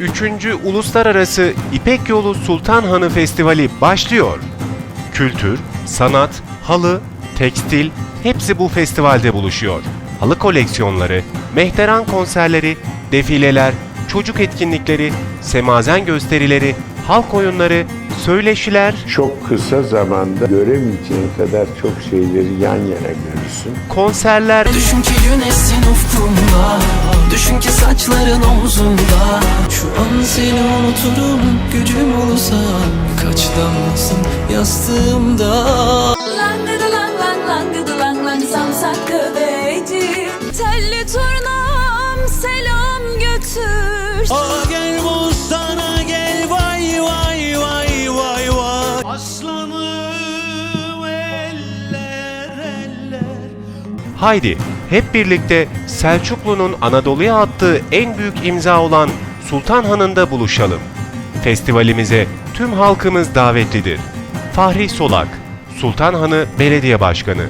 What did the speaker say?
3. Uluslararası İpek Yolu Sultan Hanı Festivali başlıyor. Kültür, sanat, halı, tekstil hepsi bu festivalde buluşuyor. Halı koleksiyonları, mehteran konserleri, defileler, çocuk etkinlikleri, semazen gösterileri, halk oyunları, söyleşiler, Çok kısa zamanda göremeyeceğin kadar çok şeyleri yan yana görürsün. konserler, Düşün ki güneşsin ufkumda Düşün ki saçların omzumda Şu seni unuturum gücüm olursa Kaç damlasın yastığımda. Langıdı lang lang langıdı lang lang samsak göbeci. Telli turnam selam götür. Aa gel bostana gel vay vay vay vay vay. Aslanım eller eller. Haydi hep birlikte Selçuklu'nun Anadolu'ya attığı en büyük imza olan Sultan Hanı'nda buluşalım. Festivalimize tüm halkımız davetlidir. Fahri Solak, Sultan Hanı Belediye Başkanı